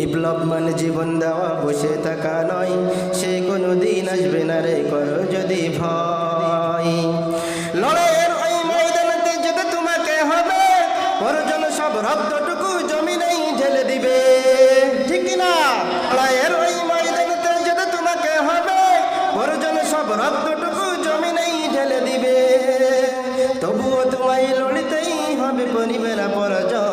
বিপ্লব মানে জীবন দেওয়া বসে থাকা নয়। সে কোনো দিন আসবে না রে, করো যদি ভয়। লড়াইয়ের ওই ময়দানেতে যেতে তোমাকে হবে প্রয়োজন সব রক্তটুকু জমিনেই ঢেলে দিবে। ঠিক না লড়াইয়ের ওই ময়দানেতে যেতে তোমাকে হবে প্রয়োজন সব রক্তটুকু জমিনেই ঢেলে দিবে। তবুও তোমায় লড়িতেই হবে পরিবে না পরাজয়।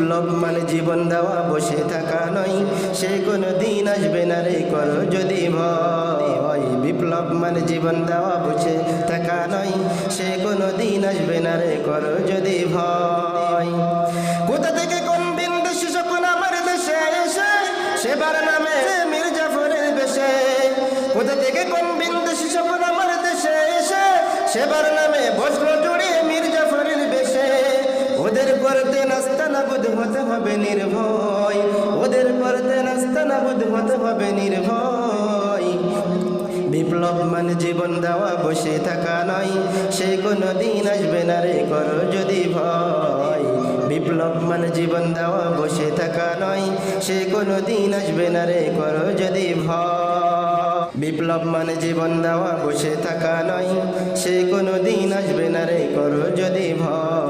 বিপ্লব মানে জীবন দেওয়া, বসে থাকা নয়। সে কোনো দিন আসবে না রে, করো যদি ভয়। বিপ্লব মানে জীবন দেওয়া, বসে থাকা নয়। সে কোনো দিন আসবে না রে, করো যদি ভয়। কোথা থেকে কোন বিন্দু শিশকুন আমার দেশে এসে, সেবার নামে মির্জাফরের বেশে। কোথা থেকে কোন বিন্দু শিশকুন আমার দেশে এসে, সেবার নামে বসল জুড়িয়ে মির্জাফরের বেশে। ওদের করতে নাস্তা হতে হবে নির্ভয়। ওদের করতে নাস্তা নাবুদ হতে হবে নির্ভয়। বিপ্লব মানে জীবন দেওয়া বসে থাকা নয়, সে কোনো দিন আসবে না রে করো যদি ভয়। বিপ্লব মানে জীবন দেওয়া বসে থাকা নয়, সে কোনো দিন আসবে না রে করো যদি ভয়। বিপ্লব মানে জীবন দেওয়া বসে থাকা নয়, সে কোনো দিন আসবে না রে করো যদি ভয়।